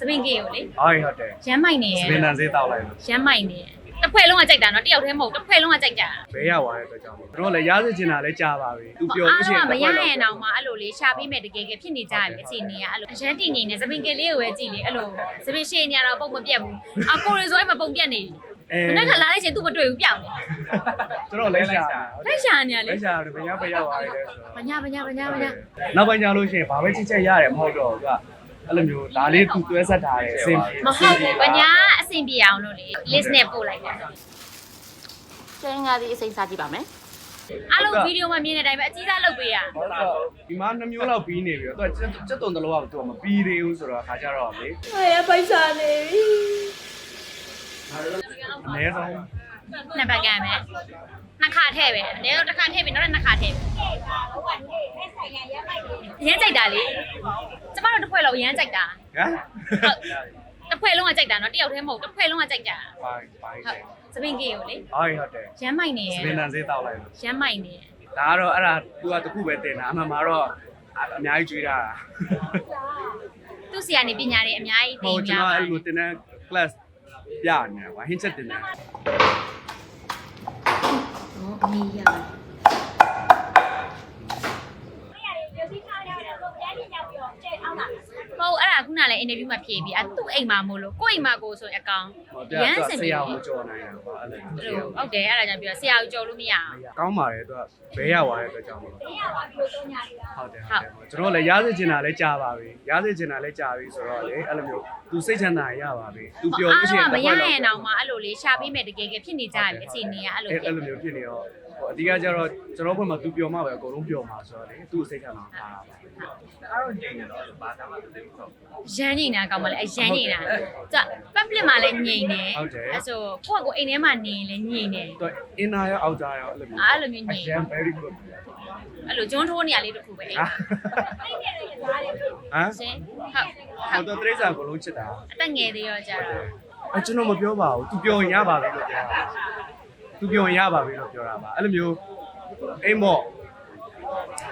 စပင်ကေကိုလေဟုတ်ဟုတ်တယ်ရမ်းမိုက်နေစရဲ့ပင်တန်စေးတောက်လိုက်လို့ရမ်းမိုက်နေရဲ့တစ်ဖွဲ့လုံးကကြိုက်တာနော်တယောက်တည်းမဟုတ်တစ်ဖွဲ့လုံးကကြိုက်ကြတာဘဲရသွားတဲ့အတွက်ကြောင့်မို့တို့ကလည်းရစေချင်တာလည်းကြာပါပြီသူပြောအားလို့ရှိရင်လုံးကမရရင်တော့မှအဲ့လိုလေးရှာပေးမယ်တကယ်ကဖြစ်နေကြတယ်အခြေအနေကအဲ့လိုအရန်တည်ငိမ့်နေစပင်ကေလေးကိုပဲကြည့်လေအဲ့လိုစပင်ရှေ့နေရတော့ပုံမပြတ်ဘူးအကိုရီဆိုရင်မပုံပြတ်နေအဲဘူးမနေ့ကလာလိုက်ချင်းသူ့မတွေ့ဘူးပြောင်းနေတို့ကလည်းရှာလက်ရှာနေရလေလက်ရှာတယ်ဘယ်ရဘယ်ရောက်သွားတယ်ဆိုဗညာဗညာဗညာဗညာနောက်ပိုင်းကျလို့ရှိရင်ဘာပဲချစ်ချက်ရတယ်မဟုတ်တော့သူက အဲ့လိုမျိုးဒါလေးသူတွဲဆက်ထားတယ်အဆင်မဟုတ်ဘူးဗညာအဆင်ပြေအောင်လို့လေ list နဲ့ပို့လိုက်တာကျင်းကားဒီအစိမ်းစားကြည့်ပါမယ်အားလုံးဗီဒီယိုမှာမြင်တဲ့အတိုင်းပဲအကြီးစားလုပ်ပေးရဟုတ်တော့ဒီမှာနှမျိုးလောက်ပြီးနေပြီတော့သူကစက်တုံတလောကသူကမပြီးသေးဘူးဆိုတော့အခါကျတော့လေအေးပိုက်စားနေပြီအနည်းဆုံးနှစ်ပတ်ကန်မယ် နှစ်ခါထည့်ပဲအနည်းဆုံးတစ်ခါထည့်ပြီးနောက်တစ်နှစ်ခါထည့်ရမ်းကြိုက်တာလေကျမတို့တစ်ဖွဲ့လုံးရမ်းကြိုက်တာဟမ်တစ်ဖွဲ့လုံးကကြိုက်တာနော်တယောက်တည်းမဟုတ်တစ်ဖွဲ့လုံးကကြိုက်ကြတာဘာဘာလဲစပင်ကေကိုလေဟုတ်ဟုတ်တယ်ရမ်းမိုက်နေစရဲ့ပင်တန်စေးတောက်လိုက်လို့ရမ်းမိုက်နေရဲ့ဒါကတော့အဲ့ဒါ तू ကတခုပဲတင်တာအမှန်မှာတော့အများကြီးကြွေးတာသူ့ဆီကနေပညာတွေအများကြီးဟိုသိကျွန်ကြတော်ပါအဲ့လိုတင်တဲ့ class ပြနေတာကွာဟင်းချက်တင်တယ် ဟောအမေရ ဟုတ်အဲ့ဒါခုနလည်း အင်တာဗျူးမှာဖြေပြီးအသူ့အိမ်မှာမို့လို့ကိုယ့်အိမ်မှာကိုဆိုရင်အကောင်ဟောပြရမ်းတော့စင်ဆပြီရာမကြော်နိုင်တာကွာအဲ့လိုအဲ့လိုဟုတ်တယ်အဲ့ဒါကြောင့်ပြောဆရာကိုကြော်လို့မရအောင်ကောင်းပါတယ်သူကဘဲရသွားတဲ့အတွက်ကြောင့်မို့လို့ဟုတ်တယ်ဟုတ်တယ်ကျွန်တော်လည်းရစေချင်တာလည်းကြာပါပြီရစေချင်တာလည်းကြာပြီဆိုတော့လေအဲ့လိုမျိုး तू စိတ်ချမ်းသာရပါပြီ तू ပြောလို့ရှိရင်အားလုံးကမရရင်တော့မှအဲ့လိုလေးရှာပေးမယ်တကယ်ကဖြစ်နေကြတယ်အခြေအနေကအဲ့လိုအဲ့အဲ့လိုမျိုးဖြစ်နေတော့ ဟိုအဓိကကျတော့ကျွန်တော်ဘက်မှာသူပျော်မှပဲအကုန်လုံးပျော်မှာဆိုတော့လေသူ့စိတ်ခံမှာပါတာပါအားလုံးညင်တယ်နော်ဘာသာမှမသိဘူးဆိုရမ်းနေတာကောင်းမလဲအရမ်းနေတာကြ public မှာလည်းညင်နေအဲဆိုကိုယ့်ကကိုယ်အိမ်ထဲမှာနေရင်လည်းညင်နေတော့ inner ရော outer ရောအဲ့လိုမျိုးအဲ့လိုမျိုးညင် I am very good အဲ့လိုဂျွန်းထိုးနေရလေးတစ်ခုပဲအိမ်မှာဟမ်ရှင်ဟုတ်ဟိုတော့တရိစ္ဆာန်အကုန်လုံးချစ်တာအသက်ငယ်သေးရောကြတော့အဲကျွန်တော်မပြောပါဘူးသူပျော်ရင်ရပါပြီလို့ပြောတာ तू ပြောရင်ရပါပြီလို့ပြောတာပါအဲ့လိုမျိုးအိမ်မော့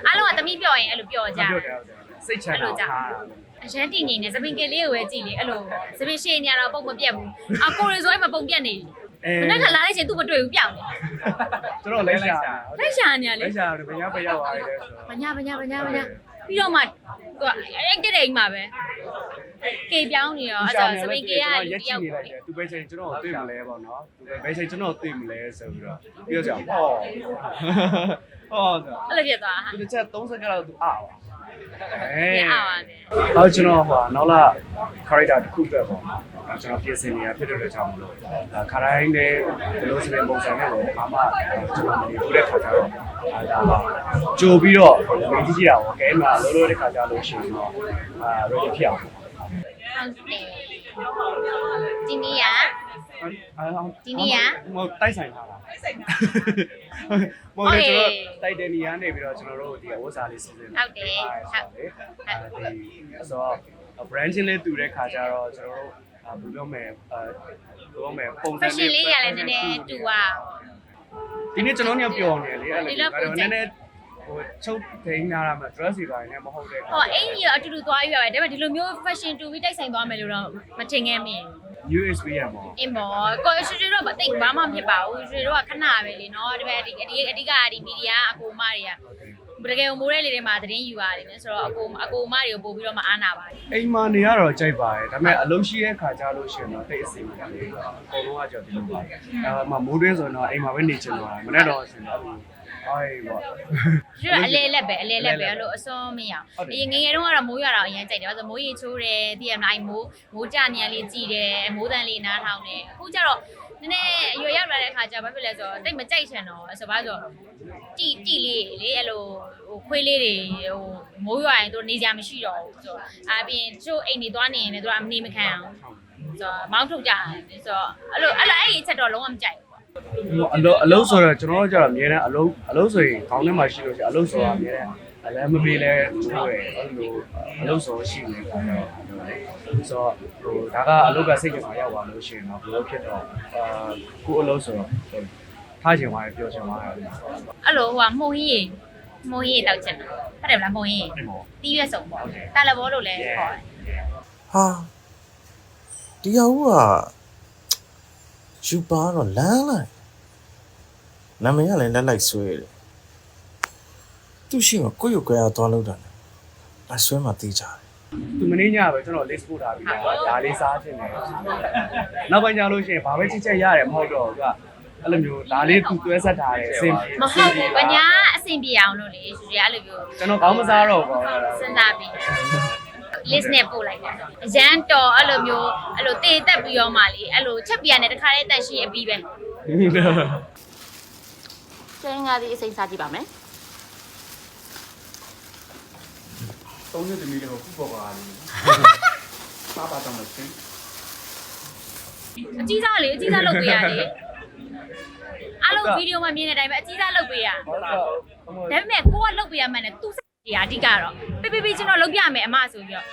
အားလုံးကသမီးပြောရင်အဲ့လိုပြောမကြပြောတယ်ဟုတ်တယ်စိတ်ချမ်းသာထားတာအရန်တည်ငိမ့်နေစပင်ကလေးကိုပဲကြည့်လေအဲ့လိုစပင်ရှေ့နေရတော့ပုံမပြတ်ဘူးအကိုရီဆိုရင်မပုံပြတ်နေအဲဘူးမနေ့ကလာလိုက်ချင်းသူ့မတွေ့ဘူးပြောင်းနေကျွန်တော်လက်ရှာလက်ရှာနေရလေလက်ရှာတယ်ဘယ်ရဘယ်ရောက်သွားတယ်ဆိုတော့ဗညာဗညာဗညာဗညာ ပြီးတော့မှသူကအဲ့တဲ့အိမ်မှာပဲကေပြောင်းနေရောအဲ့ဒါစပင်ကေကကျွန်လူတော်ရက်တကြယောည့်က်နေကိုလိုက်တယ်သူပဲချိန်ကျွန်တော်တွေ့မလဲပေါ့နော်သူပဲဘယ်ချိန်ကျွန်တော်တွေ့မလဲဆိုပြီးတော့ပြီးတော့ကြာဟောဟောဆိုအဲ့လိုဖြစ်သွားတာသူတစ်ချက်30ခါလောက်သူအားပါအဲဟာအားပါတယ်ဟောကျွန်တော်ဟိုနောက်လာ character တစ်ခုပဲပေါ့နော် ကျွန်တော်ပြင်ဆင်နေတာဖြစ်တဲ့အတွက်ကြောင့်မလို့ဒါခရိုင်းနဲ့ဘယ်လိုစနေပုံစံနဲ့ပေါ့ဘာမှကျွန်တော်မနေဘူးတဲ့ခါကျတော့အဲဒါပါကြိုပြီးတော့မကြည့်ကြည့်တာပေါ့ခဲမှာလောလောတဲ့ခါကျလို့ရှိရင်တော့အာ ready ဖြစ်အောင်ဟုတ်တယ်ဒီနေ့ကဒီနေ့ကမဟုတ်တိုက်ဆိုင်ထားတာတိုက်ဆိုင်ထားမဟုတ်လေကျွန်တော်တိုက်တဲ့နေရာနေပြီးတော့ကျွန်တော်တို့ဒီဝတ်စားလေးစီစဉ်ဟုတ်တယ်ဟုတ်အဲဒီဆိုတော့ branding လေးတူတဲ့ခါကျတော့ကျွန်တော်တို့အာ ဘယ်လိုမဲအဲဘယ်လိုမဲပုံစံ fashion လေးရလည်းနည်းနည်းတူอ่ะ ဒီနေ့ကျွန်တော်ညပျော်နေလေအဲ့ဒီလိုလောက်ဒါပုံတော့စံနည်းနည်းဟိုချုပ်ထိန်းလာတာမှ dress တွေပါနေမဟုတ်တဲ့ခါဟောအင်ကြီးရောအတူတူသွားရွရပဲဒါပေမဲ့ဒီလိုမျိုး fashion တူပြီးတိုက်ဆိုင်သွားမယ်လို့တော့မထင်ခဲ့မိဘူး USB ရမှာအင်းမော်ကိုရွှေရွှေတော့မသိဘာမှမဖြစ်ပါဘူးရွှေတော့ခဏပဲလေနော်ဒါပေမဲ့အဓိကအဓိကအဓိကဒီမီဒီယာအကိုမတွေက တကယ်မိုးတဲ့လေတွေမှာသတင်းယူရတယ်ねဆိုတော့အကိုအကိုမတွေကိုပို့ပြီးတော့မအားနာပါတယ်အိမ်မှာနေရတော့ကြိုက်ပါတယ်ဒါပေမဲ့အလုံးရှိတဲ့ခါကြလို့ရှိရင်တော့တိတ်အစီအမံလေးတော့အကုန်လုံးကကြော်ဒီလိုပါအဲမှာမိုးတွင်းဆိုရင်တော့အိမ်မှာပဲနေချင်တော့မနေ့တော့ဆိုတော့အေးပေါ့ရွှေအလဲလက်ပဲအလဲလက်ပဲအဲ့လိုအစွန်းမရအောင်အရင်ငယ်ငယ်တုန်းကတော့မိုးရွာတော့အရင်ကြိုက်တယ်ဘာလို့မိုးရေချိုးတယ်တည်ရမလားအဲ့မိုးမိုးကြနေရလေးကြည်တယ်မိုးတန်လေးနားထောင်တယ်အခုကျတော့ နည်းနည်းအရွယ်ရောက်လာတဲ့အခါကျဘာဖြစ်လဲဆိုတော့တိတ်မကြိုက်ချင်တော့ဆိုပါဆိုတီတီလေးလေအဲ့လိုဟိုခွေးလေးတွေဟိုမိုးရွာရင်တို့နေကြမရှိတော့ဘူးဆိုတော့အပြင်ချို့အိမ်နေသွားနေရင်လည်းတို့အမနေမခံအောင်ဆိုတော့မောင်းထုတ်ကြတယ်ဆိုတော့အဲ့လိုအဲ့လိုအဲ့ဒီအချက်တော့လုံးဝမကြိုက်ဘူးအလုံးအလုံးဆိုတော့ကျွန်တော်တို့ကြတော့အများနဲ့အလုံးအလုံးဆိုရင်ခေါင်းထဲမှာရှိလို့ရှိရင်အလုံးဆိုတာအများနဲ့ အလည်းမပေးလဲတို့ရယ်အဲ့လိုအလုံးဆိုရှိနေတယ်ဆိုတော့ဆိုတော့ဟိုဒါကအလုံးကစိတ်ကြမှာရောက်ပါလို့ရှိရင်တော့ဘလို့ဖြစ်တော့အာကိုအလုံးဆိုတော့ထားချင်သွားတယ်ပြောချင်သွားတယ်အဲ့လိုဟိုကမှုန်ကြီးမှုန်ကြီးတောက်ချင်တာဟုတ်တယ်မလားမှုန်ကြီးအဲ့မောတီးရွက်စုံပေါ့တာလဘောလို့လည်းခေါ်တယ်ဟာတရားဦးကယူပါတော့လမ်းလိုက်နာမည်ကလည်းလက်လိုက်ဆွဲတယ် သူရှိမှကိုယ့်ရုပ်ကြရသွားလို့တာလေအဆွဲမှသိကြတယ်သူမင်းညပဲကျွန်တော် list ပို့ထားပြီးတော့ဒါလေးစားခြင်းတယ်နောက်ပိုင်းကျလို့ရှိရင်ဘာပဲချစ်ချက်ရတယ်မဟုတ်တော့သူကအဲ့လိုမျိုးဒါလေးသူတွဲဆက်ထားတယ်အဆင်ပြေမဟုတ်ဘူးပညာအဆင်ပြေအောင်လို့လေရွှေအဲ့လိုမျိုးကျွန်တော်ကောင်းမစားတော့ဘူးစဉ်းစားပြီး list နဲ့ပို့လိုက်တာအရန်တော်အဲ့လိုမျိုးအဲ့လိုတေတက်ပြီးတော့မှလေအဲ့လိုချက်ပြရတယ်တခါလေးတက်ရှိအပြီးပဲကျင်းကားဒီအစိမ်းစားကြည့်ပါမယ် သုံးရက်တမီးလေးကိုခုပေါ်ပါလိမ့်မယ်စားပါတော့မစင်းအကြီးစားလေအကြီးစားလုပ်ပေးရတယ်အားလုံးဗီဒီယိုမှာမြင်တဲ့အတိုင်းပဲအကြီးစားလုပ်ပေးရဟုတ်တော့ဒါပေမဲ့ကိုကလုပ်ပေးရမှန်းနဲ့သူစရာအဓိကတော့ပေးပေးပေးကျွန်တော်လုပ်ပြမယ်အမဆိုပြီးတော့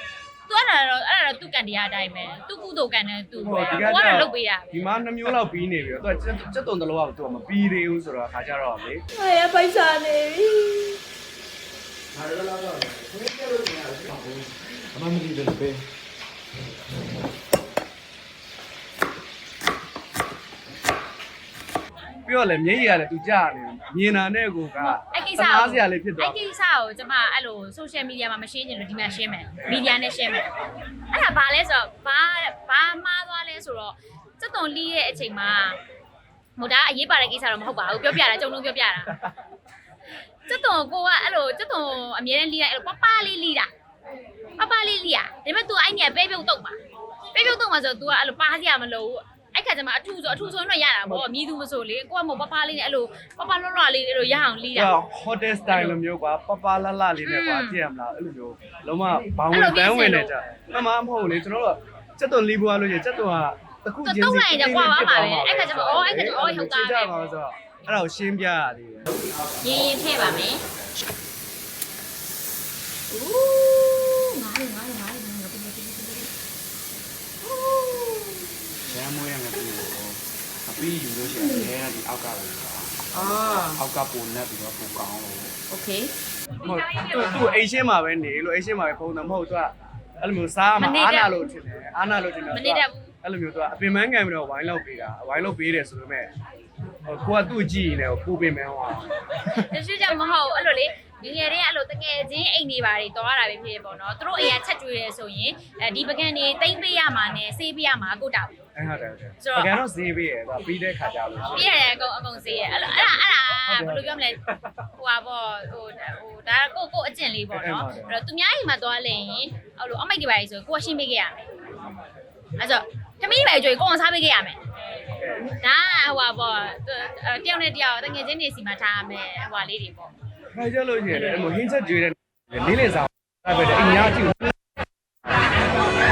သူအဲ့ဒါတော့အဲ့ဒါတော့သူကန်တရားအတိုင်းပဲသူကုသိုလ်ကန်တဲ့သူပဲကိုကတော့လုပ်ပေးရဒီမှာနှမျိုးလောက်ပြီးနေပြီတော့သူကစက်တုံတလောကသူကမပြီးသေးဘူးဆိုတော့အခါကျတော့လေဟာရပိုက်စားနေပြီ အမမကြီးတယ်ပဲပြီးတော့လေမျက်ရည်ကလည်းသူကြားနေမြင်တာနဲ့ကိုကအဲ့ကိစ္စသနာစရာလေးဖြစ်သွားအဲ့ကိစ္စကိုကျွန်မအဲ့လို social media မှာမရှင်းချင်လို့ဒီမှာရှင်းမယ် media နဲ့ရှင်းမယ်အဲ့ဒါဘာလဲဆိုတော့ဘာဘာမှားသွားလဲဆိုတော့စက်သွန်လီးရဲ့အချိန်မှာဟိုဒါအရေးပါတဲ့ကိစ္စတော့မဟုတ်ပါဘူးပြောပြတာကြုံလုံးပြောပြတာ စက်သွန်ကိုကအဲ့လိုစက်သွန်အမြဲတမ်းလီးလိုက်အဲ့လိုပပလေးလီးတာပပလေးလီးอ่ะဒါပေမဲ့ तू အဲ့ညပဲပြုတ်တော့ပါပဲပြုတ်တော့မှာဆိုတော့ तू ကအဲ့လိုပါစရာမလိုဘူးအဲ့ခါကျမှအထူဆိုအထူဆိုရင်တော့ရတာပေါ့မြည်သူမဆိုလေကိုကမဟုတ်ပပလေးနဲ့အဲ့လိုပပလွတ်လွတ်လေးအဲ့လိုရအောင်လီးတာ ဟ hotel style လိုမျိုးကွာပပလလလေးနဲ့ကွာကြည့်ရမလားအဲ့လိုမျိုးလုံးဝဘောင်းဝင်တန်းဝင်နေကြမမမဟုတ်လေကျွန်တော်တို့စက်တုံလီးပွားလို့ရစက်တုံကတခုချင်းစီကြပါမှာပဲကြပါမှာဆိုတော့ အဲ့ဒါကိုရှင်းပြရသေးတယ် ရင်းရင်ထည့်ပါမယ်ဦးငါးလေးငါးလေးငါးလေးငါးလေးပြပြပြပြပြ ရမ်းမွေးရမယ်ပြီးတော့အပြီးယူလို့ရှိရင်အဲဒီအောက်ကလည်း အော် အောက်ကပုံနဲ့ပြီးတော့ပုံကောင်းလို့ โอเค ဟုတ်သူသူအိမ်ရှင်းမှာပဲနေလို့အိမ်ရှင်းမှာပဲပုံတယ်မဟုတ်သူကအဲ့လိုမျိုးစားမှာအာနာလို့ထင်တယ်အာနာလို့ထင်တယ် မနေတတ်ဘူး အဲ့လိုမျိုးသူကအပင်ပန်းခံပြီးတော့ဝိုင်းလောက်ပေးတာဝိုင်းလောက်ပေးတယ်ဆိုပေမဲ့ဟို ကိုကသူ့ကြည့်နေကိုပူပင်မန်းဟောတရှိကြောင့်မဟုတ်အဲ့လိုလေငငယ်တဲ့အဲ့လိုတငယ်ချင်းအိမ်နေပါတွေတော်ရတာပဲဖြစ်ဖြစ်ပေါ့နော်သူတို့အိမ်ကချက်ကျွေးရဲဆိုရင်အဲဒီပကံနေတိမ့်ပေးရမှာနဲ့ဆေးပေးရမှာကိုတောက်အဲ့ဟုတ်တယ်ဟုတ်တယ်ဆိုတော့ပကံတော့ဈေးပေးရတာပြီးတဲ့ခါကြလို့ရှိပြရင်ည့်ရတယ်အကုန်အကုန်ဆေးရအဲ့လိုအဲ့ဒါအဲ့ဒါဘယ်လိုပြောမလဲဟိုပါပေါ့ဟိုဟိုဒါကိုကိုအကျင့်လေးပေါ့နော်အဲ့တော့သူများအိမ်မှာသွားလဲရင်အဲ့လိုအမိုက်တွေပါလေဆိုကိုကရှင်းပေးခဲ့ရမယ်အဲ့ဆိုသမီးတွေပဲကြွေကိုအောင်စားပေးခဲ့ရမယ်ဒါ ဟိုပါပေါ့တယောက်နဲ့တယောက်တငယ်ချင်းတွေစီမှာထားရမယ်ဟိုပါလေးတွေပေါ့ခါကြလို့ရှိရင်လည်းအဲ့လိုဟင်းချက်ကျွေးတဲ့လေးလေးစားပဲအိမ်ညာကြည့်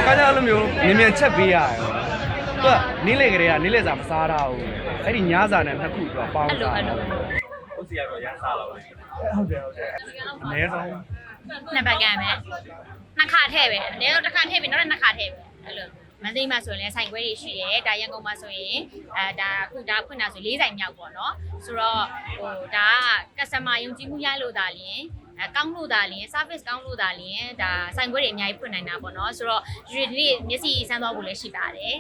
ခါကြလို့မျိုးမြင်မြန်ချက်ပေးရတယ်သူကနေ့လေကလေးကနေ့လေစားမစားတော့ဘူးအဲ့ဒီညစားနဲ့နှစ်ခုတော့ပေါင်းအဲ့လိုစားအဲ့လိုဟုတ်စီရတော့ရမ်းစားတော့ဟုတ်တယ်ဟုတ်တယ်အနည်းဆုံးနှစ်ပတ်ကန်ပဲနှစ်ခါထည့်ပဲအနည်းဆုံးတစ်ခါထည့်ပြီးနောက်တစ်နှစ်ခါထည့်ပဲအဲ့လို မန္တလေးမှာဆိုရင်လည်းဆိုင်ခွဲတွေရှိတယ်ဒါရန်ကုန်မှာဆိုရင်အဲဒါအခုဒါဖွင့်တာဆို၄ဆိုင်မြောက်ပေါ့နော်ဆိုတော့ဟိုဒါက customer ယုံကြည်မှုရလို့ဒါလျင်အဲကောင်းလို့ဒါလျင် service ကောင်းလို့ဒါလျင်ဒါဆိုင်ခွဲတွေအများကြီးဖွင့်နိုင်တာပေါ့နော်ဆိုတော့ဒီနေ့မျက်စိစမ်းသွားဖို့လည်းရှိပါတယ်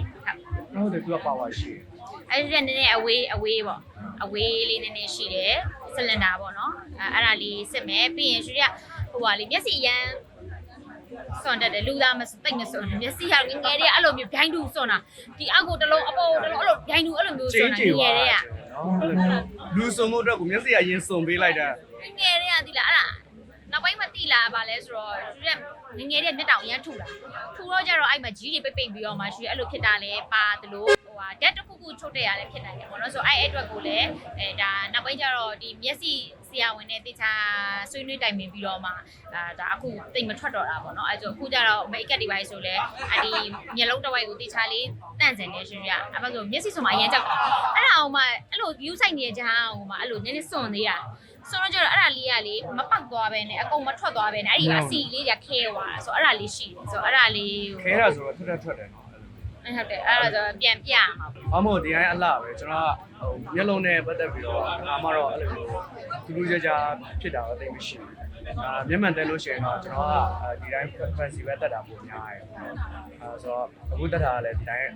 ဟုတ်ဟုတ်တယ်သူကပါဝါရှိတယ်အဲ့ဒီကနည်းနည်းအဝေးအဝေးပေါ့အဝေးလေးနည်းနည်းရှိတယ်ဆလင်ဒါပေါ့နော်အဲအဲ့ဒါလေးစစ်မယ်ပြီးရင်ရွှေရဟိုပါလေမျက်စိရမ်း စွန်တက်တယ်လူသားမသိမ့်မစွန်မျက်စိကငငယ်တွေကအဲ့လိုမျိုးဘိုင်းတူစွန်တာဒီအောက်ကိုတစ်လုံးအပေါ်တစ်လုံးအဲ့လိုဘိုင်းတူအဲ့လိုမျိုးစွန်တာငငယ်တွေကလူစုံမှုအတွက်ကိုမျက်စိအရင်စုံပေးလိုက်တာငငယ်တွေကတိလားအဲ့ဒါနောက်ပိုင်းမတိလားဗာလဲဆိုတော့ရွှေရငငယ်တွေကမျက်တောင်အရမ်းထူတာထူတော့ကြတော့အဲ့မှာကြီးတွေပိတ်ပိတ်ပြီးတော့မှရွှေအဲ့လိုဖြစ်တာလဲပါတယ်လို့ ဟိုဟာဓာတ်တစ်ခုခုချုပ်တဲ့ရလဲဖြစ်နိုင်တယ်ပေါ့နော်ဆိုတော့အဲ့အတွက်ကိုလည်းအဲဒါနောက်ပိုင်းကျတော့ဒီမျက်စိဆရာဝန်နဲ့တေချာဆွေးနွေးတိုင်ပင်ပြီးတော့မှအာဒါအခုတိတ်မထွက်တော့တာပေါ့နော်အဲဆိုအခုကျတော့မိတ်ကပ်တွေပါဆိုလဲအဒီမျက်လုံးတစ်ဝိုက်ကိုတေချာလေးတန့်စင်နေရွှေရအဲ့ဒါဆိုမျက်စိဆိုမှအရင်ကြောက်အဲ့ဒါအောင်မှအဲ့လို view ဆိုင်နေကြအောင်မှအဲ့လိုနည်းနည်းစွန့်သေးတာဆိုတော့ကျတော့အဲ့ဒါလေးကလေမပောက်သွားပဲနဲ့အကုန်မထွက်သွားပဲနဲ့အဲ့ဒီအစီလေးကခဲသွားတာဆိုတော့အဲ့ဒါလေးရှိတယ်ဆိုတော့အဲ့ဒါလေးခဲတာဆိုတော့ထွက်ထွက်ထွက်တယ်နော်အဲ့ ဟုတ်တယ်အဲ့ဒါဆိုပြန်ပြရမှာပေါ့ဘာမို့ဒီတိုင်းအလှပဲကျွန်တော်ကဟိုမျက်လုံးနဲ့ပတ်သက်ပြီးတော့အားမတော့အဲ့လိုမျိုးသူလူကြကြဖြစ်တာတော့တိတ်မရှိဘူးအာမျက်မှန်တက်လို့ရှိရင်တော့ကျွန်တော်ကအာဒီတိုင်း fancy ပဲတက်တာပုံများတယ်ပေါ့နော်အဲဆိုတော့အခုတက်တာကလည်းဒီတိုင်း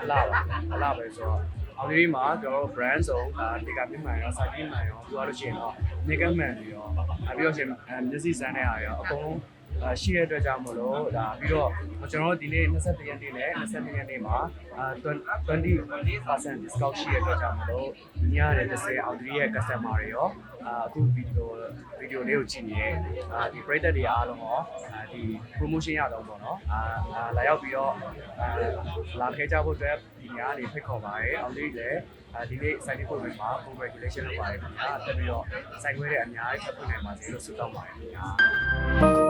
အလားပါအလားပဲဆိုတော့အောင်ဒီမှာကျွန်တော်တို့ brand ဆုံးဒါဒီကမျက်မှန်ရောစာကြည့်မှန်ရောပြောလို့ရှိရင်တော့ makeup man တွေရောအဲပြီးတော့ရှင်မျက်စိစမ်းတဲ့ဟာရောအကုန်လုံးအာ ရှိတဲ့အတွက်ကြောင့်မလို့ဒါပြီးတော့ကျွန်တော်တို့ဒီနေ့21ရက်နေ့နဲ့22ရက်နေ့မှာအာ20% discount ရှိတဲ့အတွက်ကြောင့်မလို့ညရဲ့30အောင်ဒီရဲ့ customer တွေရောအာအခုဗီဒီယိုဗီဒီယိုလေးကိုကြည့်နေတဲ့အာဒီပရိသတ်တွေအားလုံးရောအာဒီ promotion ရတော့ပေါ့နော်အာအာလာရောက်ပြီးတော့အာလာခဲကြဖို့အတွက်ဒီညနေဖိတ်ခေါ်ပါတယ်အောင်ဒီလည်းအာဒီနေ့ site ကိုဝင်မှာ congratulation လုပ်ပါတယ်ခင်ဗျာတက်ပြီးတော့ site ဝဲတဲ့အများကြီးထပ်ဖွင့်နိုင်ပါစေလို့ဆုတောင်းပါတယ်ခင်ဗျာ